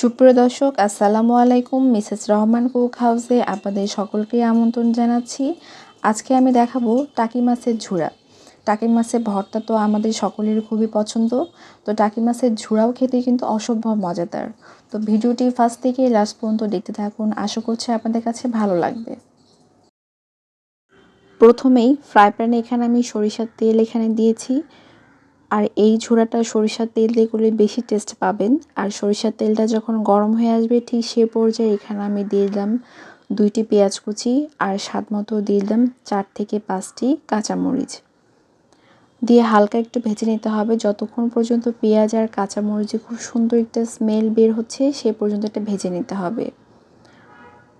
সুপ্রিয় দর্শক, আসসালামু আলাইকুম। মিসেস রহমান কুক হাউসে আপনাদের সকলকে আমন্ত্রণ জানাচ্ছি। আজকে আমি দেখাবো টাকি মাছের ঝুড়া। টাকি মাছের ভর্তা তো আমাদের সকলের খুবই পছন্দ। তো টাকি মাছের ঝুড়াও খেতে কিন্তু অসম্ভব মজাদার। তো ভিডিওটি ফার্স্ট থেকে লাস্ট পর্যন্ত দেখতে থাকুন। আশা করছি আপনাদের কাছে ভালো লাগবে। প্রথমেই ফ্রাই প্যানে এখানে আমি সরিষার তেল এখানে দিয়েছি। আর এই ঝোড়াটা সরিষার তেল দিয়ে করলে বেশি টেস্ট পাবেন। আর সরিষার তেলটা যখন গরম হয়ে আসবে, ঠিক সে পর্যায়ে এখানে আমি দিয়ে দিলাম দুইটি পেঁয়াজ কুচি আর স্বাদ মতো দিয়ে দিলাম চার থেকে পাঁচটি কাঁচামরিচ। দিয়ে হালকা একটু ভেজে নিতে হবে। যতক্ষণ পর্যন্ত পেঁয়াজ আর কাঁচামরিচে খুব সুন্দর একটা স্মেল বের হচ্ছে, সে পর্যন্ত এটা ভেজে নিতে হবে।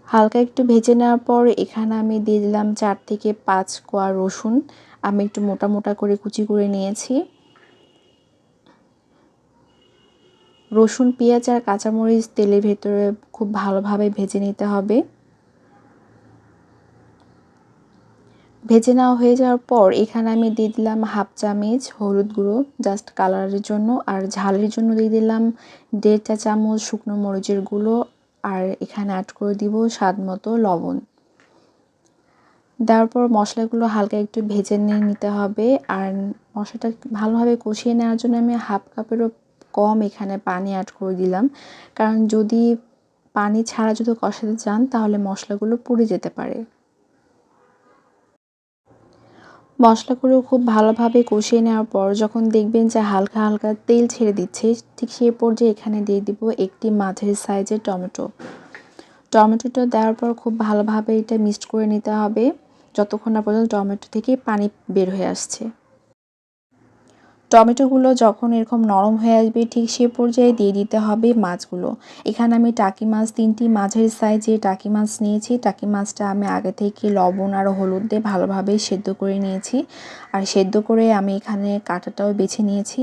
হালকা একটু ভেজে নেওয়ার পর এখানে আমি দিয়ে দিলাম চার থেকে পাঁচ কোয়া রসুন। আমি একটু মোটা মোটা করে কুচি করে নিয়েছি। রসুন, পেঁয়াজ আর কাঁচামরিচ তেলের ভেতরে খুব ভালোভাবে ভেজে নিতে হবে। ভেজে নেওয়া হয়ে যাওয়ার পর এখানে আমি দিয়ে দিলাম হাফ চামচ হলুদ গুঁড়ো জাস্ট কালারের জন্য, আর ঝালের জন্য দিয়ে দিলাম দেড় চা চামচ শুকনো মরিচের গুঁড়ো, আর এখানে অ্যাড করে দিব স্বাদ মতো লবণ। দেওয়ার পর মশলাগুলো হালকা একটু ভেজে নিয়ে নিতে হবে, আর মশলাটা ভালোভাবে কষিয়ে নেওয়ার জন্য আমি হাফ কাপেরও কম এখানে পানি অ্যাড করে দিলাম। কারণ যদি পানি ছাড়া যদি কষাতে চান, তাহলে মশলাগুলো পুড়ে যেতে পারে। মশলাগুলো খুব ভালোভাবে কষিয়ে নেওয়ার পর যখন দেখবেন যে হালকা হালকা তেল ছেড়ে দিচ্ছে, ঠিক সেই পর্যায়ে এখানে দিয়ে দিব একটি মাঝের সাইজের টমেটো। টমেটোটা দেওয়ার পর খুব ভালোভাবে এটা মিক্সড করে নিতে হবে, যতক্ষণ না পর্যন্ত টমেটো থেকে পানি বের হয়ে আসছে। টমেটোগুলো যখন এরকম নরম হয়ে আসবে, ঠিক সে পর্যায়ে দিয়ে দিতে হবে মাছগুলো। এখানে আমি টাকি মাছ, তিনটি মাঝের সাইজে টাকি মাছ নিয়েছি। টাকি মাছটা আমি আগে থেকে লবণ আর হলুদ দিয়ে ভালোভাবে সেদ্ধ করে নিয়েছি। আর সেদ্ধ করে আমি এখানে কাঁটাটাও বেছে নিয়েছি।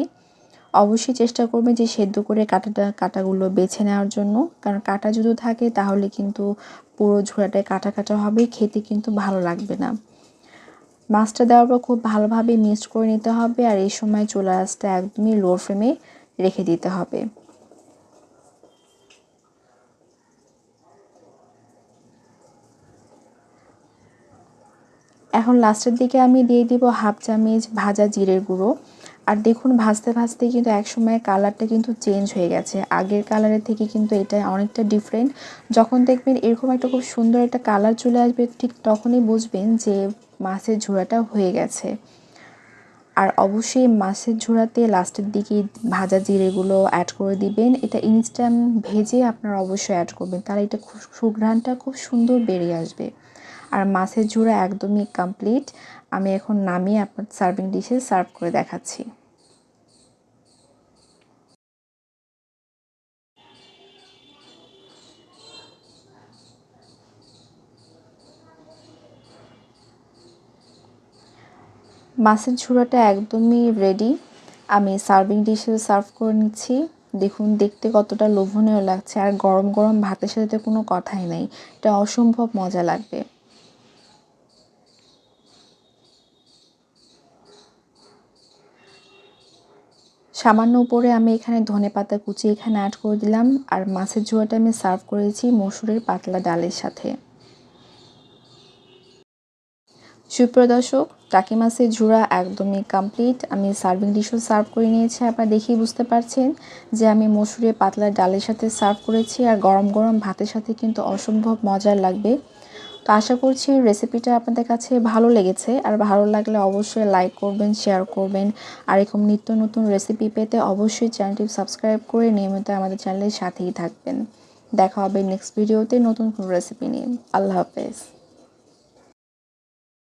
অবশ্যই চেষ্টা করবেন যে সেদ্ধ করে কাঁটাটা, কাঁটাগুলো বেছে নেওয়ার জন্য। কারণ কাঁটা যদি থাকে, তাহলে কিন্তু পুরো ঝোড়াটায় কাটা কাটা হবে, খেতে কিন্তু ভালো লাগবে না। মাছটা দেওয়ার পর খুব ভালোভাবে মিক্সড করে নিতে হবে আর এই সময় চুলা আঁচটা একদমই লো ফ্লেমে রেখে দিতে হবে। এখন লাস্টের দিকে আমি দিয়ে দিব হাফ চামচ ভাজা জিরের গুঁড়ো। আর দেখুন ভাজতে ভাজতে কিন্তু একসময় কালারটা কিন্তু চেঞ্জ হয়ে গেছে। আগের কালারের থেকে কিন্তু এটা অনেকটা ডিফারেন্ট যখন দেখবেন এরকম একটা খুব সুন্দর একটা কালার চলে আসবে, ঠিক তখনই বুঝবেন যে মাছের ঝোড়াটা হয়ে গেছে। আর অবশ্যই মাছের ঝোড়াতে লাস্টের দিকে ভাজা জিরেগুলো অ্যাড করে দিবেন। এটা ইনস্ট্যান্ট ভেজে আপনারা অবশ্যই অ্যাড করবেন। তাহলে এটা খুব সুঘ্রাণটা খুব সুন্দর বেরিয়ে আসবে। আর মাছের ঝোড়া একদমই কমপ্লিট আমি এখন নামিয়ে আপনার সার্ভিং ডিশে সার্ভ করে দেখাচ্ছি। মাছের ঝুড়াটা একদমই রেডি আমি সার্ভিং ডিশে সার্ভ করে নিচ্ছি। দেখুন, দেখতে কতটা লোভনীয় লাগছে। আর গরম গরম ভাতের সাথে কোনো কথাই নেই। এটা অসম্ভব মজা লাগবে। সামান্য উপরে আমি এখানে ধনে পাতা কুচি এখানে অ্যাড করে দিলাম। আর মাছের ঝোড়াটা আমি সার্ভ করেছি মসুরের পাতলা ডালের সাথে। সুপ্রদর্শক টাকি মাছের ঝুড়া একদমই কমপ্লিট আমি সার্ভিং ডিশও সার্ভ করে নিয়েছি। আপনারা দেখেই বুঝতে পারছেন যে আমি মসুরে পাতলা ডালের সাথে সার্ভ করেছি আর গরম গরম ভাতের সাথে কিন্তু অসম্ভব মজার লাগবে। তো আশা করছি রেসিপিটা আপনাদের কাছে ভালো লেগেছে। আর ভালো লাগলে অবশ্যই লাইক করবেন শেয়ার করবেন। আর এরকম নিত্য নতুন রেসিপি পেতে অবশ্যই চ্যানেলটি সাবস্ক্রাইব করে নিয়মিত আমাদের চ্যানেলের সাথেই থাকবেন। দেখা হবে নেক্সট ভিডিওতে নতুন কোনো রেসিপি নিয়ে। আল্লাহ হাফেজ।